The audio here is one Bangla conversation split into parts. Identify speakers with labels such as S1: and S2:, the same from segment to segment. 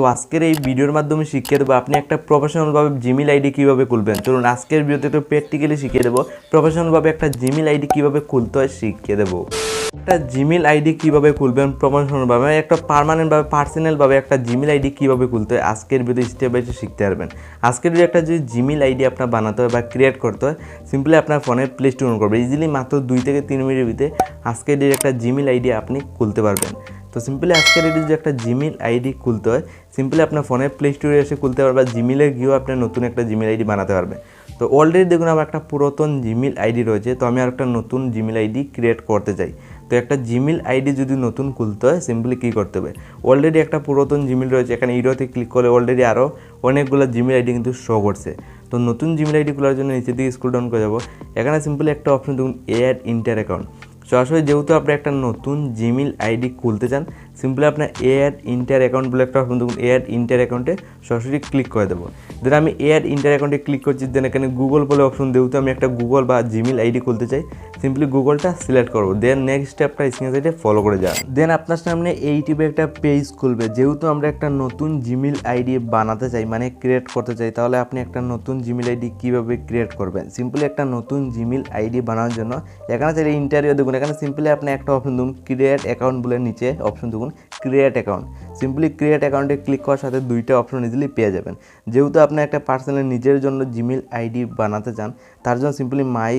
S1: সো আজকের এই ভিডিওর মাধ্যমে শিখিয়ে দেবো আপনি একটা প্রফেশনালভাবে জিমেল আইডি কীভাবে খুলবেন। চলুন, আজকের ভিডিওতে তো প্র্যাকটিক্যালি শিখিয়ে দেবো। প্রফেশনালভাবে একটা জিমেল আইডি কীভাবে খুলতে হয় শিখিয়ে দেবো। একটা জিমেল আইডি কীভাবে খুলবেন প্রফেশনালভাবে একটা পার্মানেন্টভাবে পার্সোনালভাবে একটা জিমেল আইডি কীভাবে খুলতে হয়? আজকের ভিডিও স্টেপ বাই স্টেপ শিখতে পারবেন। আজকের ভিডিও একটা যদি জিমেল আইডি আপনার বানাতে হয় বা ক্রিয়েট করতে হয় সিম্পলি আপনার ফোনে প্লে স্টোর করবে ইজিলি মাত্র দুই থেকে তিন মিনিটের ভিতরে আজকের দিন একটা জিমেল আইডি আপনি খুলতে পারবেন। তো সিম্পলি আজকের এটি যদি একটা জিমেল আইডি খুলতে হয় সিম্পলি আপনার ফোনে প্লে স্টোরে এসে খুলতে পারবে জিমেলে গিয়েও আপনি নতুন একটা জিমেল আইডি বানাতে পারবে। তো অলরেডি দেখুন আমার একটা পুরাতন জিমেল আইডি রয়েছে, তো আমি আর একটা নতুন জিমেল আইডি ক্রিয়েট করতে চাই। তো একটা জিমেল আইডি যদি নতুন খুলতে হয় সিম্পলি কী করতে হবে? অলরেডি একটা পুরাতন জিমেল রয়েছে, এখানে ইরোতে ক্লিক করলে অলরেডি আরও অনেকগুলো জিমেল আইডি কিন্তু শো করছে। তো নতুন জিমেল আইডি খোলার জন্য নিচের দিকে স্ক্রল ডাউন করে যাব। এখানে সিম্পলি একটা অপশন দেখুন এ এড ইন্টার অ্যাকাউন্ট সরাসরি যেহেতু আপনি একটা নতুন জিমেল আইডি খুলতে চান সিম্পলি আপনার এ অ্যাড ইন্টার অ্যাকাউন্ট বলে একটা অপশন দেখুন এ অ্যাড ইন্টার অ্যাকাউন্টে সরাসরি ক্লিক করে দেবো। দেন আমি এ অ্যাড ইন্টার অ্যাকাউন্টে ক্লিক করছি দেন এখানে গুগল বলে অপশন যেহেতু আমি একটা গুগল বা জিমেল আইডি খুলতে চাই সিম্পলি গুগলটা সিলেক্ট করব। দেন নেক্সট স্টেপটা স্ক্রিন সাইডে ফলো করে যান। দেন আপনার সামনে এই টিপে একটা পেজ খুলবে। যেহেতু আমরা একটা নতুন জিমেল আইডি বানাতে চাই মানে ক্রিয়েট করতে চাই, তাহলে আপনি একটা নতুন জিমেল আইডি কীভাবে ক্রিয়েট করবেন? সিম্পলি একটা নতুন জিমেল আইডি বানানোর জন্য এখানে চাইলে ইন্টারভিউ দেখুন, এখানে সিম্পলি আপনি একটা অপশন দেখুন ক্রিয়েট অ্যাকাউন্ট বলে নিচে অপশন দেখুন ক্রিয়েট অ্যাকাউন্ট সিম্পলি ক্রিয়েট অ্যাকাউন্টে ক্লিক করার সাথে দুইটা অপশন ইজিলি পেয়ে যাবেন। যেহেতু আপনি একটা পার্সোনাল নিজের জন্য জিমেল আইডি বানাতে চান, তার জন্য simply my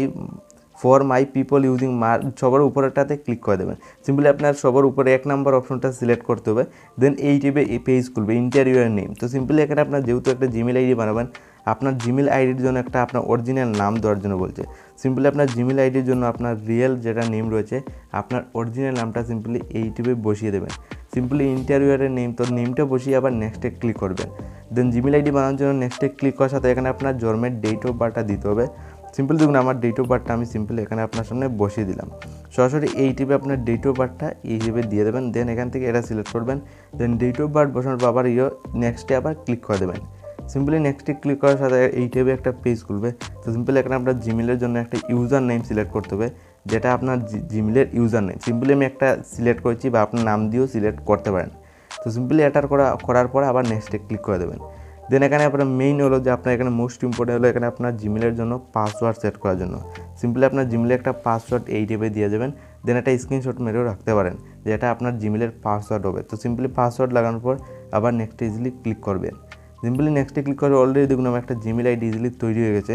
S1: for my people using মার সবার উপরেটাতে ক্লিক করে দেবেন। সিম্পলি আপনার সবার উপরে এক নাম্বার অপশনটা সিলেক্ট করতে হবে। দেন এই টিপে এই পেজ খুলবে ইন্টারভিউয়ের নেম তো সিম্পলি এখানে আপনার যেহেতু একটা জিমেল আইডি বানাবেন, আপনার জিমেল আইডির জন্য একটা আপনার অরিজিনাল নাম দেওয়ার জন্য বলছে। সিম্পলি আপনার জিমেল আইডির জন্য আপনার রিয়েল যেটা নেম রয়েছে, আপনার অরিজিনাল নামটা সিম্পলি এই টিপে বসিয়ে দেবেন। সিম্পলি ইন্টারভিউয়ারের নেম তো নেমটা বসিয়ে আবার নেক্সটে ক্লিক করবেন। দেন জিমেল আইডি বানানোর জন্য নেক্সটে ক্লিক করার সাথে এখানে আপনার জন্মের ডেট অফ বার্থটা দিতে হবে। সিম্পল দেখুন, আমার ডেট অফ বার্থটা আমি সিম্পল এখানে আপনার সামনে বসিয়ে দিলাম। সরাসরি এই টিপে আপনার ডেট অফ বার্থটা এই এইভাবে দিয়ে দেবেন। দেন এখান থেকে এটা সিলেক্ট করবেন। দেন ডেট অফ বার্থ বসানোর পর আবার ইয়ে নেক্সটে আবার ক্লিক করে দেবেন। সিম্পলি নেক্সটে ক্লিক করার সাথে এই টেবে একটা পেজ খুলবে। তো সিম্পলি এখানে আপনার জিমেলের জন্য একটা ইউজার নেম সিলেক্ট করতে হবে, যেটা আপনার জিমেলের ইউজার নেম সিম্পলি আমি একটা সিলেক্ট করেছি বা আপনার নাম দিয়েও সিলেক্ট করতে পারেন। তো সিম্পলি এটার করা, করার পরে আবার নেক্সটে ক্লিক করে দেবেন। দেন এখানে আপনার মেইন হলো যে আপনার এখানে মোস্ট ইম্পর্টেন্ট হলো এখানে আপনার জিমেলের জন্য পাসওয়ার্ড সেট করার জন্য। সিম্পলি আপনার জিমেলে একটা পাসওয়ার্ড এই টেপে দিয়ে যাবেন দেন একটা স্ক্রিনশট মেরেও রাখতে পারেন যে এটা আপনার জিমেলের পাসওয়ার্ড হবে। তো সিম্পলি পাসওয়ার্ড লাগানোর পর আবার নেক্সটে ইজিলি ক্লিক করবেন। সিম্পলি নেক্সটে ক্লিক করে অলরেডি দেখুন আমার একটা জিমেল আইডি ইজিলি তৈরি হয়ে গেছে।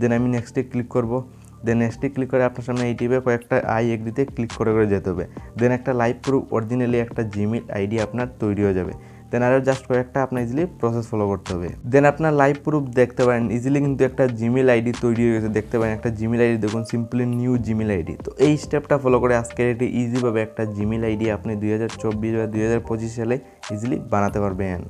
S1: দেন আমি নেক্সটে ক্লিক করব। দেন নেক্সটে ক্লিক করে আপনার সামনে এই টিপে কয়েকটা আই এগ্রিতে ক্লিক করে করে যেতে হবে। দেন একটা লাইভ প্রুফ অরিজিনালি একটা জিমেল আইডি আপনার তৈরি হয়ে যাবে। দেন আরও জাস্ট কয়েকটা আপনার ইজিলি প্রসেস ফলো করতে হবে। দেন আপনার লাইভ প্রুফ দেখতে পারেন। ইজিলি কিন্তু একটা জিমেল আইডি তৈরি হয়ে গেছে, দেখতে পারেন। একটা জিমেল আইডি দেখুন সিম্পলি নিউ জিমেল আইডি তো এই স্টেপটা ফলো করে আজকের এটি ইজিভাবে একটা জিমেল আইডি আপনি দুই হাজার চব্বিশ বা দুই হাজার পঁচিশ সালে ইজিলি বানাতে পারবেন।